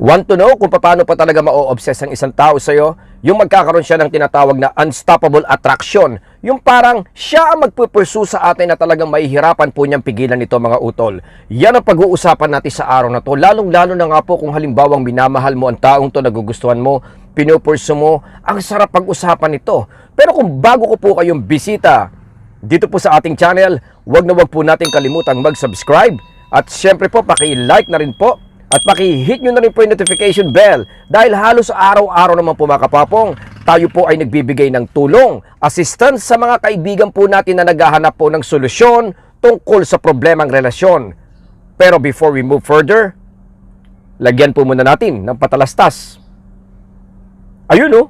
Want to know kung paano pa talaga ma-obsess ang isang tao sa'yo? Yung magkakaroon siya ng tinatawag na unstoppable attraction. Yung parang siya ang magpupursue sa atin na talagang mahihirapan po niyang pigilan ito mga utol. Yan ang pag-uusapan natin sa araw na to. Lalong-lalo na nga po kung halimbawang minamahal mo ang taong to, nagugustuhan mo, pinupursu mo, ang sarap pag-usapan ito. Pero kung bago ko po kayong bisita dito po sa ating channel, wag na wag po natin kalimutang mag-subscribe at syempre po paki-like na rin po at paki-hit nyo na rin po yung notification bell dahil halos araw-araw naman po mga kapapong tayo po ay nagbibigay ng tulong, assistance sa mga kaibigan po natin na naghahanap po ng solusyon tungkol sa problemang relasyon. Pero before we move further, lagyan po muna natin ng patalastas. Ayun oh,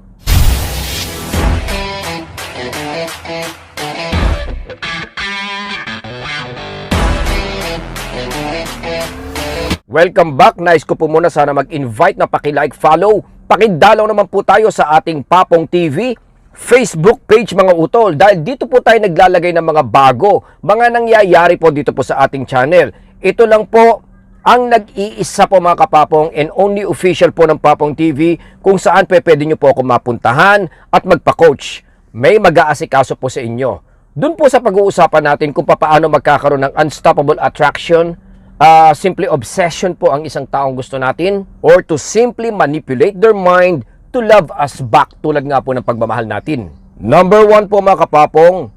Welcome back. Nice ko po muna sana mag-invite na paki-like, follow. Pakidalaw naman po tayo sa ating Papong TV Facebook page mga utol dahil dito po tayo naglalagay ng mga bago, mga nangyayari po dito po sa ating channel. Ito lang po ang nag-iisa po mga kapapong and only official po ng Papong TV kung saan pe pwede nyo po ako mapuntahan at magpa-coach. May mag-aasikaso po sa inyo. Doon po sa pag-uusapan natin kung paano magkakaroon ng unstoppable attraction, Ah, simply obsession po ang isang taong gusto natin or to simply manipulate their mind to love us back tulad nga po ng pagmamahal natin. Number one po mga kapapong,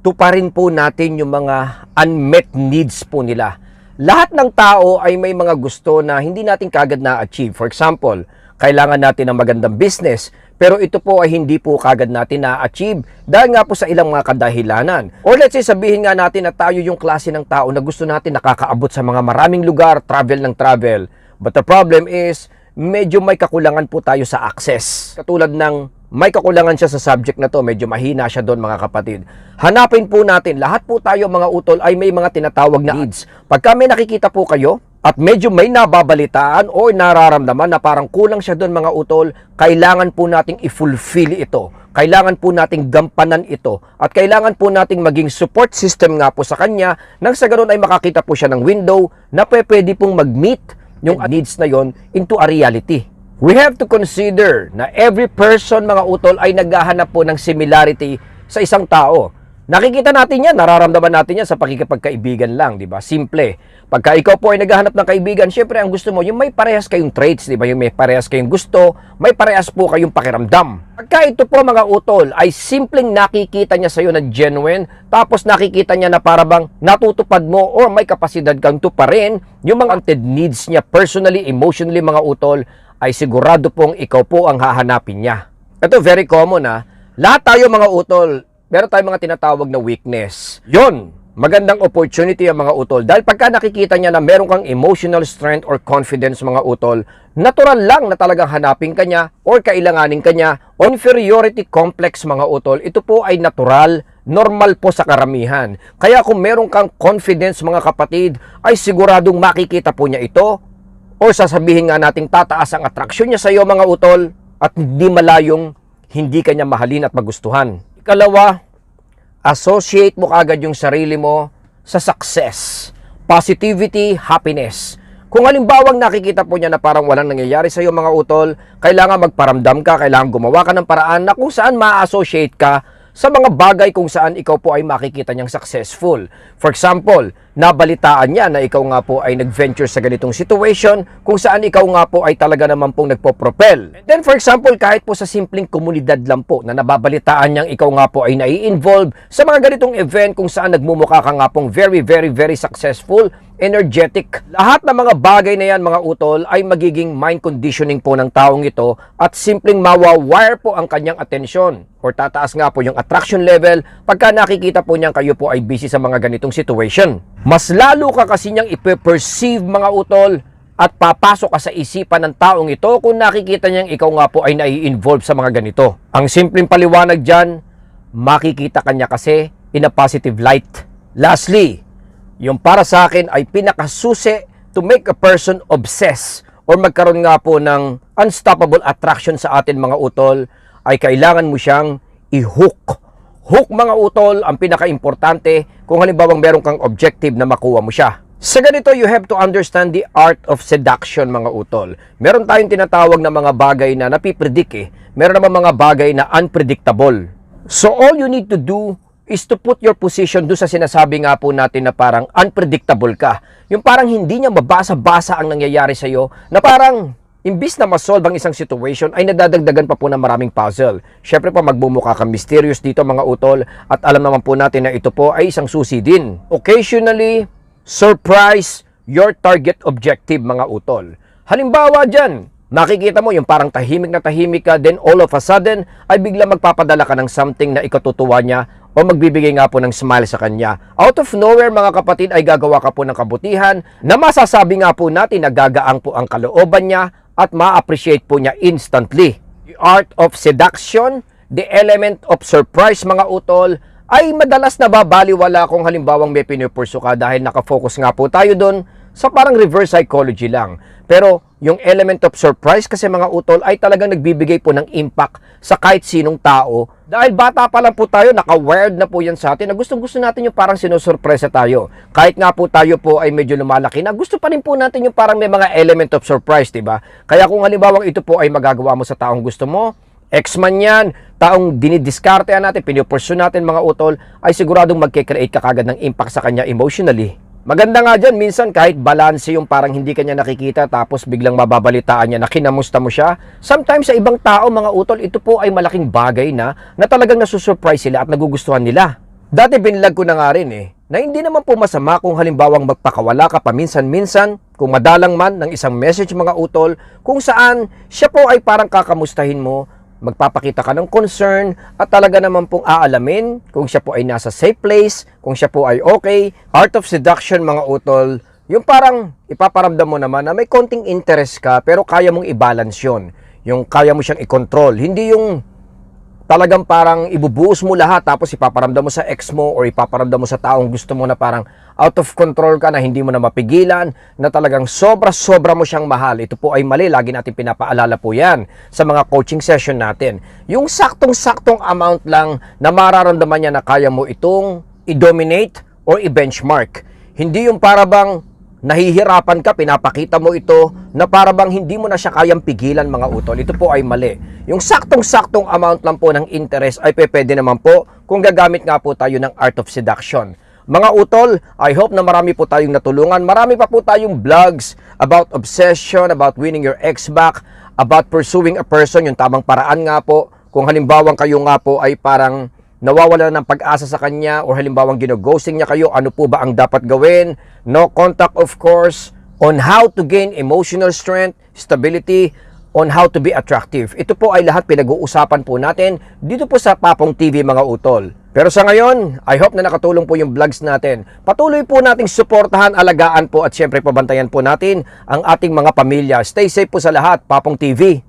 tuparin po natin yung mga unmet needs po nila. Lahat ng tao ay may mga gusto na hindi natin kagad na-achieve. For example, kailangan natin ng magandang business, pero ito po ay hindi po kagad natin na-achieve dahil nga po sa ilang mga kadahilanan. Or let's say sabihin nga natin na tayo yung klase ng tao na gusto natin nakakaabot sa mga maraming lugar, travel ng travel. But the problem is, medyo may kakulangan po tayo sa access. Katulad ng may kakulangan siya sa subject na to, medyo mahina siya doon mga kapatid. Hanapin po natin, lahat po tayo mga utol ay may mga tinatawag na needs. Pagka may nakikita po kayo, at medyo may nababalitaan o nararamdaman na parang kulang siya doon mga utol, kailangan po nating i-fulfill ito. Kailangan po nating gampanan ito. At kailangan po nating maging support system nga po sa kanya nang sa ganun ay makakita po siya ng window na pwede pong mag-meet yung needs na yon into a reality. We have to consider na every person mga utol ay naghahanap po ng similarity sa isang tao. Nakikita natin yan, nararamdaman natin yan sa pakikipagkaibigan lang, di ba? Simple. Pagka ikaw po ay naghahanap ng kaibigan, syempre ang gusto mo, yung may parehas kayong traits, di ba? Yung may parehas kayong gusto, may parehas po kayong pakiramdam. Pagka ito po mga utol ay simpleng nakikita niya sa iyo na genuine, tapos nakikita niya na para bang natutupad mo or may kapasidad kang tuparin yung mga wanted needs niya personally, emotionally mga utol, ay sigurado pong ikaw po ang hahanapin niya. Ito very common ha. Lahat tayo mga utol, meron tayong mga tinatawag na weakness. Yon, magandang opportunity ang mga utol. Dahil pagka nakikita niya na meron kang emotional strength or confidence mga utol, natural lang na talagang hanapin ka niya or kailanganin ka niya. Inferiority complex mga utol, ito po ay natural, normal po sa karamihan. Kaya kung meron kang confidence mga kapatid, ay siguradong makikita po niya ito or sasabihin nga nating tataas ang atraksyon niya sa iyo mga utol at hindi malayong hindi kanya mahalin at magustuhan. Ikalawa, associate mo kagad yung sarili mo sa success, positivity, happiness. Kung halimbawang nakikita po niya na parang walang nangyayari sa iyo mga utol, kailangan magparamdam ka, kailangan gumawa ka ng paraan na kung saan ma-associate ka sa mga bagay kung saan ikaw po ay makikita niyang successful. For example, nabalitaan niya na ikaw nga po ay nag-venture sa ganitong situation kung saan ikaw nga po ay talaga naman pong nagpo-propel. Then for example, kahit po sa simpleng komunidad lang po na nababalitaan niyang ikaw nga po ay nai-involve sa mga ganitong event kung saan nagmumukha ka nga pong very, very, very successful, energetic. Lahat ng mga bagay na yan mga utol ay magiging mind conditioning po ng taong ito at simpleng mawawire po ang kanyang atensyon or tataas nga po yung attraction level pagka nakikita po niyang kayo po ay busy sa mga ganitong situation. Mas lalo ka kasi niyang ipe-perceive mga utol at papasok ka sa isipan ng taong ito kung nakikita niyang ikaw nga po ay nai-involve sa mga ganito. Ang simpleng paliwanag dyan, makikita kanya kasi in a positive light. Lastly, yung para sa akin ay pinakasusi to make a person obsess or magkaroon nga po ng unstoppable attraction sa atin mga utol ay kailangan mo siyang i-hook. Hook mga utol ang pinaka-importante kung halimbawang meron kang objective na makuha mo siya. Sa ganito, you have to understand the art of seduction, mga utol. Meron tayong tinatawag na mga bagay na napipredict eh. Meron naman mga bagay na unpredictable. So all you need to do is to put your position doon sa sinasabi nga po natin na parang unpredictable ka. Yung parang hindi niya mabasa-basa ang nangyayari sa iyo na parang imbis na masolve ang isang situation ay nadadagdagan pa po ng maraming puzzle. Syempre pa magbumukha kang mysterious dito mga utol at alam naman po natin na ito po ay isang susi din. Occasionally, surprise your target objective mga utol. Halimbawa dyan, Nakikita mo yung parang tahimik na tahimik ka, then all of a sudden ay bigla magpapadala ka ng something na ikatutuwa niya o magbibigay nga po ng smile sa kanya. Out of nowhere mga kapatid ay gagawa ka po ng kabutihan na masasabi nga po natin na gagaang po ang kalooban niya at ma-appreciate po niya instantly. The art of seduction, the element of surprise mga utol, ay madalas nababaliwala kung halimbawang may pinupurso ka dahil nakafocus nga po tayo doon sa parang reverse psychology lang. Pero yung element of surprise kasi mga utol ay talagang nagbibigay po ng impact sa kahit sinong tao. Dahil bata pa lang po tayo, naka-wired na po yan sa atin na gustong gusto natin yung parang sinusurpresa tayo. Kahit nga po tayo po ay medyo lumalaki na, gusto pa rin po natin yung parang may mga element of surprise, di ba? Kaya kung halimbawa ito po ay magagawa mo sa taong gusto mo, Ex-man yan, taong dinidiskarte natin, pinupursu natin mga utol, ay siguradong magkikreate ka kagad ng impact sa kanya emotionally. Maganda nga dyan, minsan kahit balanse yung parang hindi kanya nakikita tapos biglang mababalitaan niya na kinamusta mo siya. Sometimes sa ibang tao, mga utol, ito po ay malaking bagay na na talagang nasusurprise sila at nagugustuhan nila. Dati binlag ko na nga rin eh, na hindi naman po masama kung halimbawang magpakawala ka paminsan-minsan, kung madalang man ng isang message mga utol, kung saan siya po ay parang kakamustahin mo, magpapakita ka ng concern at talaga naman pong aalamin kung siya po ay nasa safe place, kung siya po ay okay. Art of seduction mga utol, yung parang ipaparamdam mo naman na may konting interest ka pero kaya mong i-balance yun. Yung kaya mo siyang i-control. Hindi yung talagang parang ibubuhos mo lahat tapos ipaparamdam mo sa ex mo or ipaparamdam mo sa taong gusto mo na parang out of control ka na hindi mo na mapigilan na talagang sobra-sobra mo siyang mahal. Ito po ay mali. Lagi natin pinapaalala po yan sa mga coaching session natin. Yung saktong-saktong amount lang na mararamdaman niya na kaya mo itong i-dominate or i-benchmark. Hindi yung para bang nahihirapan ka, pinapakita mo ito na para bang hindi mo na siya kayang pigilan mga utol. Ito po ay mali. Yung saktong-saktong amount lang po ng interest ay pwede naman po kung gagamit nga po tayo ng art of seduction. Mga utol, I hope na marami po tayong natulungan. Marami pa po tayong vlogs about obsession, about winning your ex back, about pursuing a person, yung tamang paraan nga po. Kung halimbawang kayo nga po ay parang nawawala ng pag-asa sa kanya or halimbawang gino-ghosting niya kayo, ano po ba ang dapat gawin? No contact of course, on how to gain emotional strength, stability, on how to be attractive. Ito po ay lahat pinag-uusapan po natin dito po sa Papong TV mga utol. Pero sa ngayon, I hope na nakatulong po yung vlogs natin. Patuloy po nating suportahan, alagaan po at syempre pabantayan po natin ang ating mga pamilya. Stay safe po sa lahat, Papong TV.